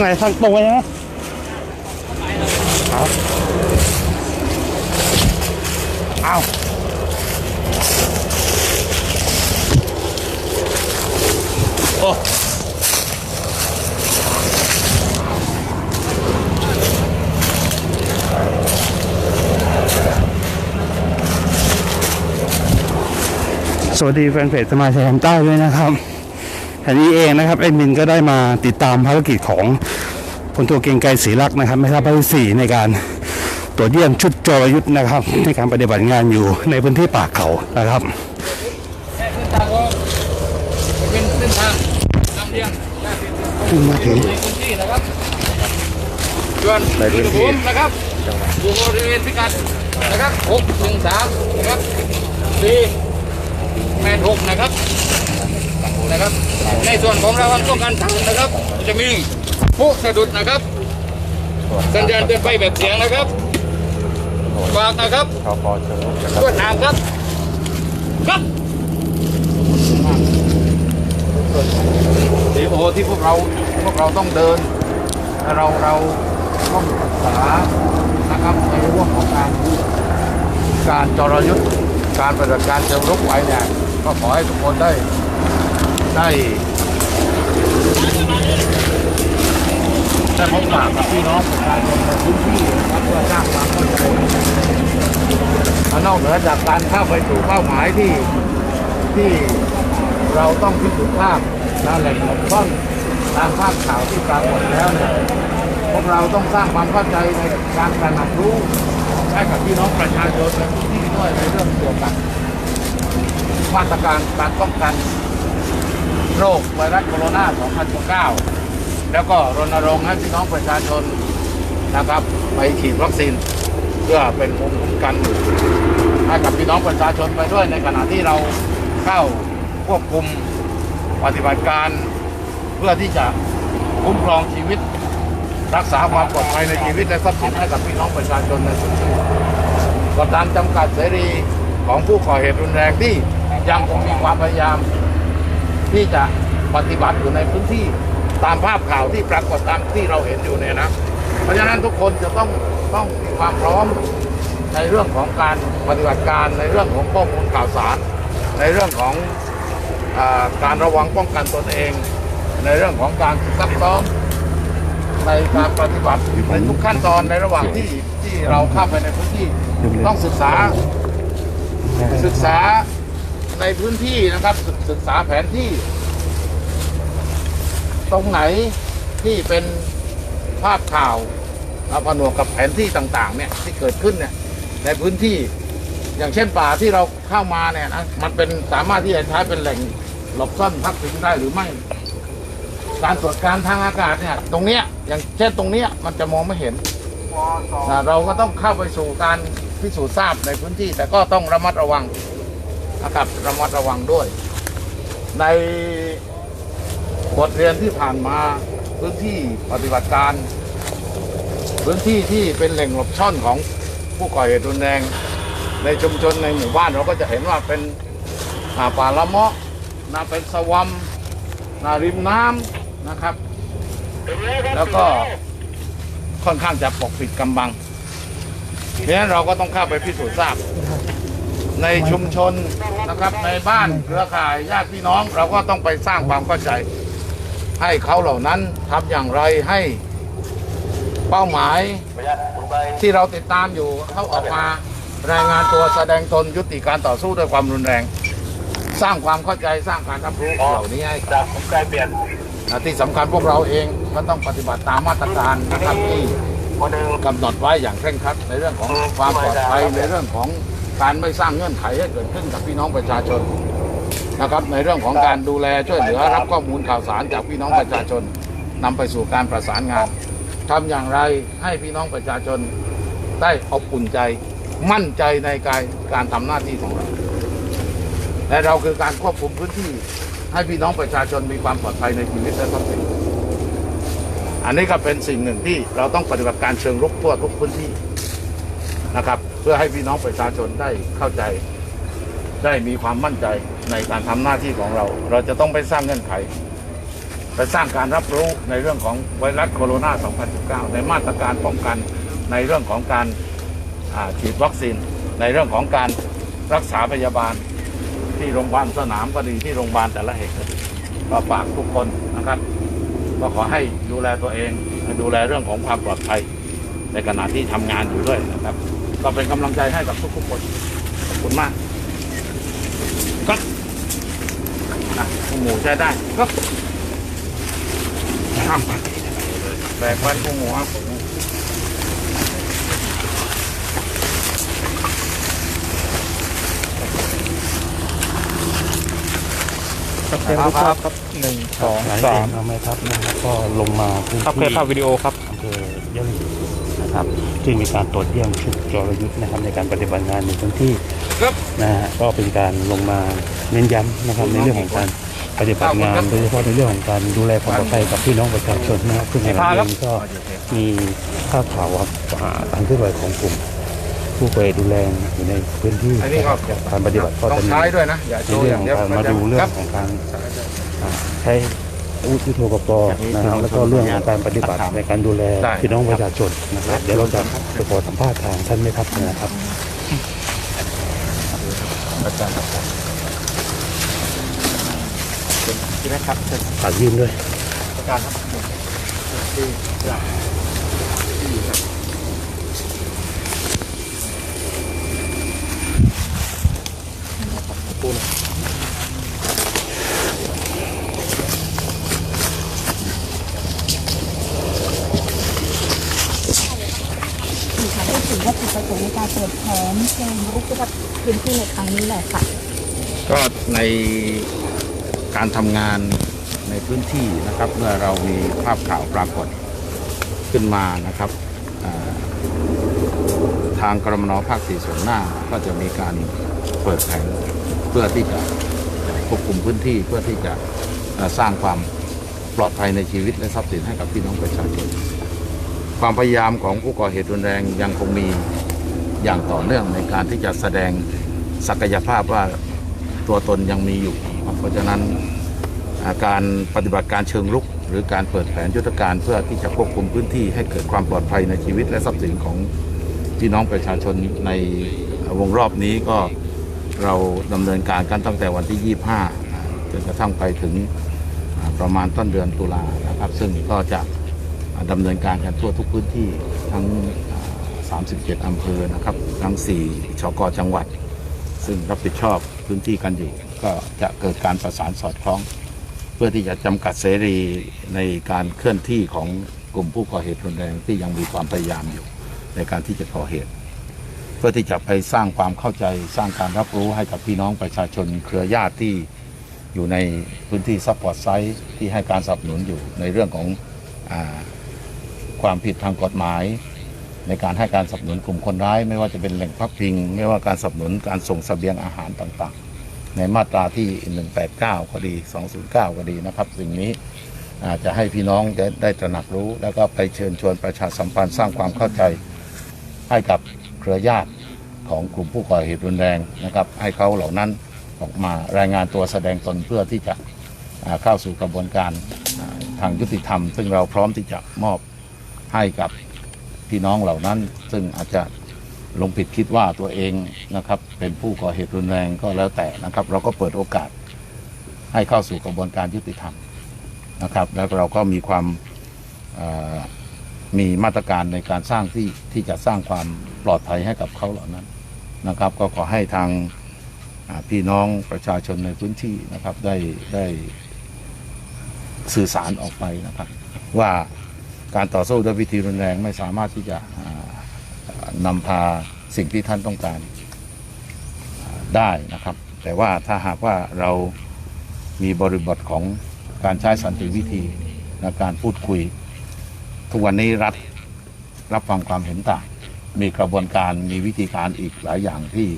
ไหนทางตรงไปนะเอาเอาโอ้สวัสดีแฟนเพจสมาชิกแห่งใต้ด้วยนะครับ อันนี้เองนะครับแอดมินก็ได้มาติดตามภารกิจของพลตัวเกรียงไกรศรีรักษ์นะครับไม่ทราบภารกิจสี่ในการตรวจเยี่ยมชุดจรยุทธ์นะครับ ในการปฏิบัติงานอยู่ในพื้นที่ป่าเขานะครับแค่เส้นทางก็เป็นเส้นทางนำเลี้ยงแค่เป็นมาถึงในพื้นที่นะครับส่วนอุณหภูมินะครับอยู่บริเวณพิกัดนะครับหกหนึ่งสามนะครับสี่แปดหกนะครับนะครับใน ส่วนของเราต้องการทางนะครับ จะมีผู้สะดุดนะครับ สัญญาณเตือนไฟแบบเสียงนะครับฝากนะครับตรวจน้ำครับครับดีโอที่พวกเราพวกเราต้องเดิน เราเราต้องศึกษานะครับในเรื่องของการการจรยุทธ์การปฏิบัติการเชิงรุกไว้เนี่ยก็ขอให้ทุกคนได้ได้ ได้พบปะกับพี่น้องประชาชนในพื้นที่นะครับเพื่อสร้างความเข้าใจนอกเหนือจากการเข้าไปสู่เป้าหมายที่ที่เราต้องพิสูจน์ภาพและแหล่งหลบซ่อนตามภาพข่าวที่ปรากฏแล้วเนี่ยพวกเราต้องสร้างความเข้าใจในการตระหนักรู้ให้กับพี่น้องประชาชนในพื้นที่ด้วยในเรื่องเกี่ยวกับมาตรการการป้องกันโรคไวรัสโคโรนา 2019 แล้วก็รณรงค์ให้พี่น้องประชาชนนะครับ ไปฉีดวัคซีน เพื่อเป็นภูมิคุ้มกันให้กับพี่น้องประชาชนไปด้วยในขณะที่เราเข้าควบคุมปฏิบัติการ เพื่อที่จะคุ้มครองชีวิต รักษาความปลอดภัยในชีวิตและทรัพย์สินให้กับพี่น้องประชาชนในพื้นที่กดดันจำกัดเสรีของผู้ก่อเหตุรุนแรงที่ยังคงมีความพยายาม ที่จะปฏิบัติอยู่ในพื้นที่ ตามภาพข่าวที่ปรากฏตามที่เราเห็นอยู่เนี่ยนะ เพราะฉะนั้นทุกคนจะต้องต้องมีความพร้อมในเรื่องของการปฏิบัติการในเรื่องของข้อมูลข่าวสาร ในเรื่องของอการระวังป้องกันตนเอง ในเรื่องของการซักซ้อมในการปฏิบัติในทุกขั้นตอนในระหว่างที่ที่เราเข้าไปในพื้นที่ต้องศึกษาศึกษาในพื้นที่นะครับศึกษาแผนที่ ตรงไหนที่เป็นภาพข่าวเอาผนวกกับแผนที่ต่างๆเนี่ยที่เกิดขึ้นเนี่ยในพื้นที่อย่างเช่นป่าที่เราเข้ามาเนี่ยนะมันเป็นสามารถที่จะใช้เป็นแหล่งหลบซ่อนพักพิงได้หรือไม่ การตรวจการทางอากาศเนี่ย ตรงเนี้ยอย่างเช่นตรงเนี้ยมันจะมองไม่เห็นนะเราก็ต้องเข้าไปสู่การพิสูจน์ทราบในพื้นที่ แต่ก็ต้องระมัดระวังนะครับระมัดระวังด้วย ใน บทเรียนที่ผ่านมาพื้นที่ปฏิบัติการ พื้นที่ที่เป็นแหล่งหลบซ่อนของผู้ก่อเหตุรุนแรง ในชุมชนในหมู่บ้านเราก็จะเห็นว่าเป็นอ่าป่าละเมาะนะเป็นสวัมนะริมน้ำนะครับ แล้วก็ค่อนข้างจะปกปิดกำบังเพราะฉะนั้นเราก็ต้องเข้าไปพิสูจน์ทราบ ในชุมชนนะครับในบ้านเครือข่ายญาติพี่น้อง เราก็ต้องไปสร้างความเข้าใจ ให้เขาเหล่านั้นทำอย่างไรให้เป้าหมายที่เราติดตามอยู่เขาออกมารายงานตัวแสดงตนยุติการต่อสู้ด้วยความรุนแรง สร้างความเข้าใจสร้างการรับรู้เหล่านี้ให้กับผมกลายเปลี่ยนที่สำคัญพวกเราเองก็ต้องปฏิบัติตามมาตรการนะครับที่กำหนดไว้อย่างเคร่งครัดในเรื่องของความปลอดภัยในเรื่องของการไม่สร้างเงื่อนไขให้เกิดขึ้นกับพี่น้องประชาชน นะครับในเรื่องของการดูแลช่วยเหลือรับข้อมูลข่าวสารจากพี่น้องประชาชนนำไปสู่การประสานงานทำอย่างไรให้พี่น้องประชาชนได้อบอุ่นใจมั่นใจในการการทำหน้าที่ของเราและเราคือการควบคุมพื้นที่ให้พี่น้องประชาชนมีความปลอดภัยในชีวิตและทรัพย์สินอันนี้ก็เป็นสิ่งหนึ่งที่เราต้องปฏิบัติการเชิงรุกทั่วทุกพื้นที่นะครับ เพื่อให้พี่น้องประชาชนได้เข้าใจ ได้มีความมั่นใจในการทำหน้าที่ของเรา เราจะต้องไปสร้างเงื่อนไข ไปสร้างการรับรู้ในเรื่องของไวรัสโคโรนา 2019 ในมาตรการป้องกันในเรื่องของการฉีดวัคซีน ในเรื่องของการรักษาพยาบาลที่โรงพยาบาลสนามก็ดีที่โรงพยาบาลแต่ละแห่งก็ดีก็ฝากทุกคนนะครับ ก็ขอให้ดูแลตัวเองดูแลเรื่องของความปลอดภัยในขณะที่ทำงานอยู่ด้วยนะครับ ก็เป็นกำลังใจให้กับทุกๆคนขอบคุณมาก นะคุณหมูใช้ได้ก็ทำแบกไว้คุณหมูครับครับเทปรูปภาพครับหนึ่งสองหลายสาเอมงเอาไหมครับนะครับก็ลงมาพื้นครับเคที่ยภาพวิดีโอครับอำเภอยะลา นะครับซึ่งมีการตรวจเยี่ยมชุดจรยุทธ์นะครับในการปฏิบัติงานในพื้นที่ครับนะฮะก็เป็นการลงมาเน้นย้ำนะครับในเรื่องของการปฏิบัติงานโดยเฉพาะในเรื่องของการดูแลความปลอดภัยกับพี่น้องประชาชนนะครับซึ่งในวันนี้ก็มีภาพข่าวว่าอ่าการเคลื่อนไหวของกลุ่มผู้ป่วยดูแลอยู่ในพื้นที่อันนี้ก็นะครับการปฏิบัติก็ต้อจะงมีใช้ด้วยนะอย่าในโชว์เรื่อองย่างของเดียวการมาดูเรื่คอรังบของการอ่าใช้ อุทิโทปกรณ์นะครับแล้วก็เรื่องของการปฏิบัติในการดูแลได้พี่น้องประชาชนนะครับ เดี๋ยวเราจะไปขอสัมภาษณ์ทางท่านแม่ทัพนะครับอาจารย์ครับใช่ไหมครับฝากยื่นด้วยอาจารย์ครับที่อยากที่อยู่ครับถือค่ะพูดถึงว่าจุดประสงค์ในการเปิดแผนเชิงรุกกับพื้นที่ในครั้งนี้แหละค่ะ ก็ในการทำงานในพื้นที่นะครับ เมื่อเรามีภาพข่าวปรากฏขึ้นมานะครับทางกรมนภาคสี่ส่วนหน้าก็จะมีการเปิดแผนเพื่อที่จะควบคุมพื้นที่เพื่อที่จะสร้างความปลอดภัยในชีวิตและทรัพย์สินให้กับพี่น้องประชาชนความพยายามของผู้ก่อเหตุรุนแรงยังคงมี อย่างต่อเนื่องในการที่จะแสดงศักยภาพว่าตัวตนยังมีอยู่ เพราะฉะนั้นาการปฏิบัติการเชิงรุก หรือการเปิดแผนยุทธการเพื่อที่จะควบคุมพื้นที่ให้เกิดความปลอดภัยในชีวิตและทรัพย์สินของพี่น้องประชาชนในวงรอบนี้ก็เราดำเนินการกันตั้งแต่วันที่ 25 จนกระทั่งไปถึงประมาณต้นเดือนตุลานะครับ ซึ่งก็จะดำเนินการกันทั่วทุกพื้นที่ทั้ง 37 อำเภอนะครับ ทั้ง 4ชกจังหวัด ซึ่งรับผิดชอบพื้นที่กันอยู่ ก็จะเกิดการประสานสอดคล้อง เพื่อที่จะจำกัดเสรีในการเคลื่อนที่ของกลุ่มผู้ก่อเหตุรุนแรงที่ยังมีความพยายามอยู่ ในการที่จะก่อเหตุ เพื่อที่จะไปสร้างความเข้าใจสร้างการรับรู้ให้กับพี่น้องประชาชนเครือญาติที่อยู่ในพื้นที่ซัพพอร์ตไซต์ที่ให้การสนับสนุนอยู่ในเรื่องของอความผิดทางกฎหมาย ในการให้การสนับสนุนกลุ่มคนร้าย ไม่ว่าจะเป็นแหล่งพักพิง ไม่ว่าการสนับสนุนการส่งเสบียงอาหารต่างๆ ในมาตราที่ 189 ก็ดี 209 ก็ดีนะครับ สิ่งนี้อาจจะให้พี่น้องได้ได้ตระหนักรู้ แล้วก็ไปเชิญชวนประชาสัมพันธ์สร้างความเข้าใจให้กับเครือญาติของกลุ่มผู้ก่อเหตุรุนแรงนะครับ ให้เขาเหล่านั้นออกมารายงานตัวแสดงตนเพื่อที่จะเข้าสู่กระบวนการทางยุติธรรม ซึ่งเราพร้อมที่จะมอบให้กับ พี่น้องเหล่านั้น ซึ่งอาจจะลงผิดคิดว่าตัวเองนะครับ เป็นผู้ก่อเหตุรุนแรงก็แล้วแต่นะครับ เราก็เปิดโอกาสให้เข้าสู่กระบวนการยุติธรรมนะครับ แล้วเราก็มีความมีมาตรการในการสร้างที่ที่จะสร้างความปลอดภัยให้กับเขาเหล่านั้นนะครับ ก็ขอให้ทางาพี่น้องประชาชนในพื้นที่นะครับได้ได้สื่อสารออกไปนะครับ ว่า การต่อสู้ด้วยวิธีรุนแรงไม่สามารถที่จะนำพาสิ่งที่ท่านต้องการได้นะครับ แต่ว่าถ้าหากว่าเรามีบริบทของการใช้สันติวิธีและการพูดคุย ทุกวันนี้รัฐรับฟังความเห็นต่าง มีกระบวนการมีวิธีการอีกหลายอย่างที่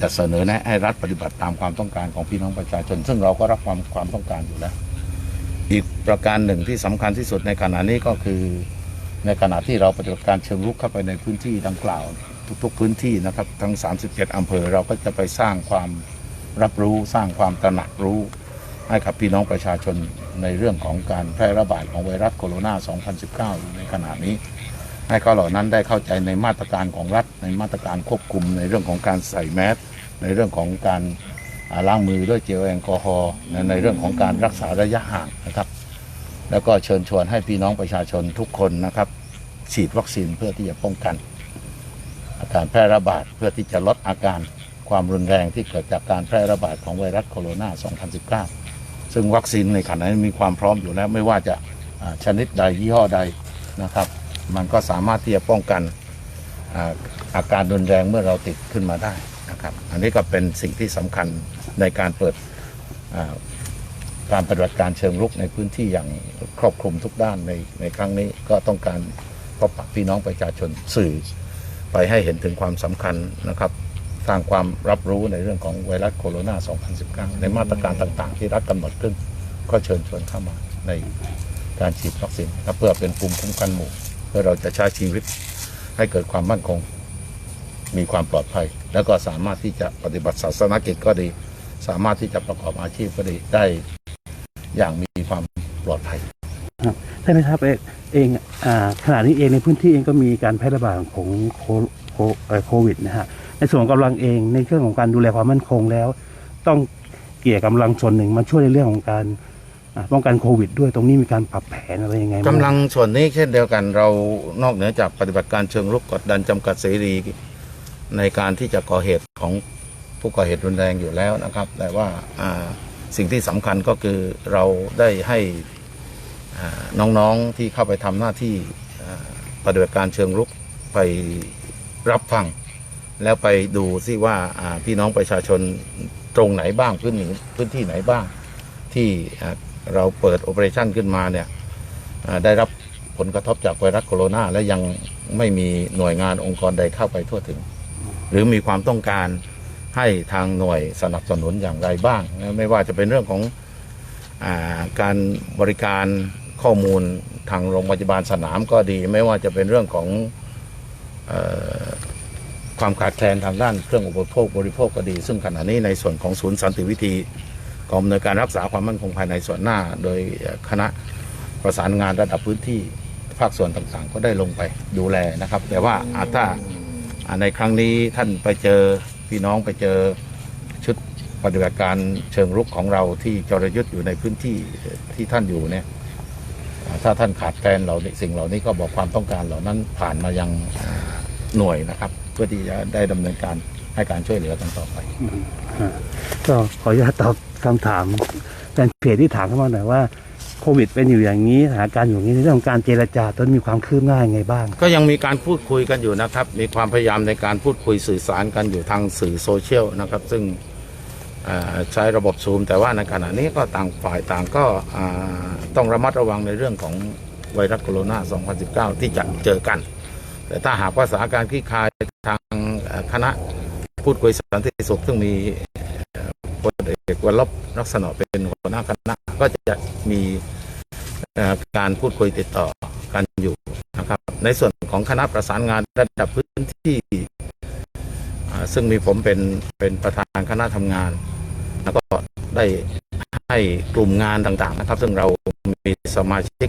จะเสนอแนะให้รัฐปฏิบัติตามความต้องการของพี่น้องประชาชน ซึ่งเราก็รับความความต้องการอยู่แล้ว อีกประการหนึ่งที่สำคัญที่สุดในขณะนี้ก็คือ ในขณะที่เราปฏิบัติการเชิงรุกเข้าไปในพื้นที่ดังกล่าว ทุกๆพื้นที่นะครับทั้ง 37อำเภอเราก็จะไปสร้างความรับรู้สร้างความตระหนักรู้ให้กับพี่น้องประชาชนในเรื่องของการแพร่ระบาดของไวรัสโคโรนา 2019 ในขณะนี้ ให้เขาเหล่านั้นได้เข้าใจในมาตรการของรัฐ ในมาตรการควบคุมในเรื่องของการใส่แมสในเรื่องของการ ล้างมือด้วยเจลแอลกอฮอล์ในเรื่องของการรักษาระยะห่างนะครับ แล้วก็เชิญชวนให้พี่น้องประชาชนทุกคนนะครับฉีดวัคซีนเพื่อที่จะป้องกัน อาการแพร่ระบาดเพื่อที่จะลดอาการความรุนแรงที่เกิดจากการแพร่ระบาดของไวรัสโคโรนา 2019 ซึ่งวัคซีนในขณะนี้มีความพร้อมอยู่แล้วไม่ว่าจะชนิดใดยี่ห้อใดนะครับ มันก็สามารถที่จะป้องกันออาการรุนแรงเมื่อเราติดขึ้นมาได้นะครับ อันนี้ก็เป็นสิ่งที่สำคัญ ในการเปิดการปฏิบัติการเชิงรุกในพื้นที่อย่างครอบคลุมทุกด้านในในครั้งนี้ก็ต้องการพบปะพี่น้องประชาชนสื่อ ไปให้เห็นถึงความสำคัญนะครับสร้างความรับรู้ในเรื่องของไวรัสโคโรนา 2019 ในมาตรการต่างๆ ที่รัฐกำหนดขึ้น ก็เชิญชวนเข้ามาในการฉีดวัคซีนนะครับเพื่อเป็นภูมิคุ้มกันหมู่ เพื่อเราจะใช้ชีวิตให้เกิดความมั่นคง มีความปลอดภัย แล้วก็สามารถที่จะปฏิบัติศาสนกิจก็ดี สามารถที่จะประกอบอาชีพก็ดีได้อย่างมีความปลอดภัยใช่ไหมครับเอเองอ่าขณะนี้เองในพื้นที่เองก็มีการแพร่ระบาดของโคโคเอ่อโควิดนะฮะในส่วนของกำลังเองในเรื่องของการดูแลความมั่นคงแล้ว ต้องเกี่ยกำลังส่วนหนึ่งมาช่วยในเรื่องของการอ่าป้องกันโควิด ด้วยตรงนี้มีการปรับแผนอะไรยังไงบ้างกำลังส่วนนี้เช่นเดียวกันเรานอกเหนือจากปฏิบัติการเชิงรุกกดดันจำกัดเสรีในการที่จะก่อเหตุของ ผู้ก่อเหตุรุนแรงอยู่แล้วนะครับ แต่ว่าสิ่งที่สำคัญก็คือเราได้ให้น้องๆที่เข้าไปทำหน้าที่ปฏิบัติการเชิงรุกไปรับฟัง แล้วไปดูซิว่าพี่น้องประชาชนตรงไหนบ้างพื้นพื้นที่ไหนบ้าง ที่เราเปิดโอเปอเรชั่นขึ้นมาเนี่ยได้รับผลกระทบจากไวรัสโคโรนาและยังไม่มีหน่วยงานองค์กรใดเข้าไปทั่วถึง หรือมีความต้องการ ให้ทางหน่วยสนับสนุนอย่างไรบ้าง ไม่ว่าจะเป็นเรื่องของอาการบริการข้อมูลทางโรงพยาบาลสนามก็ดี ไม่ว่าจะเป็นเรื่องของออความขาดแคลนทางด้านเครื่องอุปโภคบริโภคก็ดี ซึ่งขณะนี้ในส่วนของศูนย์สันติวิธีกองอำนวยการรักษาความมั่นคงภายในส่วนหน้า โดยคณะประสานงานระดับพื้นที่ภาคส่วนต่างๆ ก็ได้ลงไปดูแลนะครับ แต่ว่าอาถ้าในครั้งนี้ท่านไปเจอ พี่น้องไปเจอชุดปฏิบัติการเชิงรุกของเราที่จรยุทธ์อยู่ในพื้นที่ที่ท่านอยู่เนี่ยถ้าท่านขาดแคลนเหล่าสิ่งเหล่านี้ก็บอกความต้องการเหล่านั้นผ่านมายังหน่วยนะครับ เพื่อที่จะได้ดำเนินการให้การช่วยเหลือกันต่อไปก็ขออนุญาตตอบคำถามแฟนเพจที่ถามเข้ามาหน่อยว่า โควิดเป็นอยู่อย่างนี้สถานการณ์อยู่อย่างนี้ในเรื่องของการเจรจาตอนมีความคืบหน้ายังไงบ้าง ก็ยังมีการพูดคุยกันอยู่นะครับ มีความพยายามในการพูดคุยสื่อสารกันอยู่ทางสื่อโซเชียลนะครับ ซึ่งใช้ระบบซูม แต่ว่าในขณะนี้ก็ต่างฝ่ายต่างก็ต้องระมัดระวังในเรื่องของไวรัสโคโรนา 2019 ที่จะเจอกัน แต่ถ้าหากว่าสถานการณ์คลี่คลายทางคณะพูดคุยสันติสุขซึ่งมีเอ่อพล เอกวรลบลักษณะเป็นหัวหน้าคณะก็จะมีการพูดคุยติดต่อกันอยู่นะครับ ในส่วนของคณะประสานงานระดับพื้นที่ ซึ่งมีผมเป็นเป็นประธานคณะทำงาน แล้วก็ได้ให้กลุ่มงานต่างๆนะครับ ซึ่งเรามีสมาชิก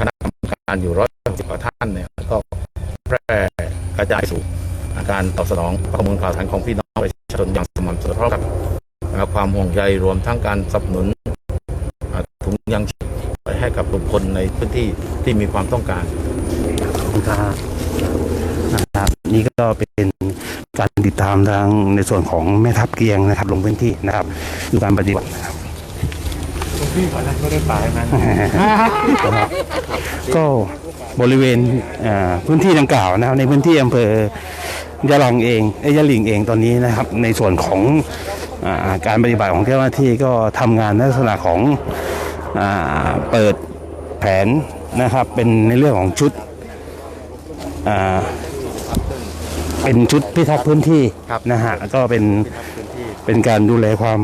คณะกรรมการอยู่ร้อยสิบกว่าท่านเนี่ยก็แพร่กระจายสู่ การตอบสนองข้อมูลข่าวสารของพี่น้องประชาชนอย่างสม่ำเสมอพร้อมกับ ความห่วงใยรวมทั้งการสนับสนุนอ่าถุงยังชีพไปให้กับบุคคลในพื้นที่ที่มีความต้องการขอบคุณครับนะครับนี่ก็เป็นการติดตามทางในส่วนของแม่ทัพเกียงนะครับ ลงพื้นที่นะครับดูการปฏิบัตินะครับพี่ขอนั้นไม่ได้ป่านั้นนะครับก็บริเวณอ่าพื้นที่ดังกล่าวนะครับในพื้นที่อำเภอยะลังเองเอ้ยยะหลิงเองตอนนี้นะครับ ในส่วนของอา การปฏิบัติของเจ้าหน้าที่ก็ทำงานในลักษณะของอาเปิดแผนนะครับเป็นในเรื่องของชุดอ่าเป็นชุดพิทักษ์พื้นที่นะฮะก็เป็นเป็นการดูแลความ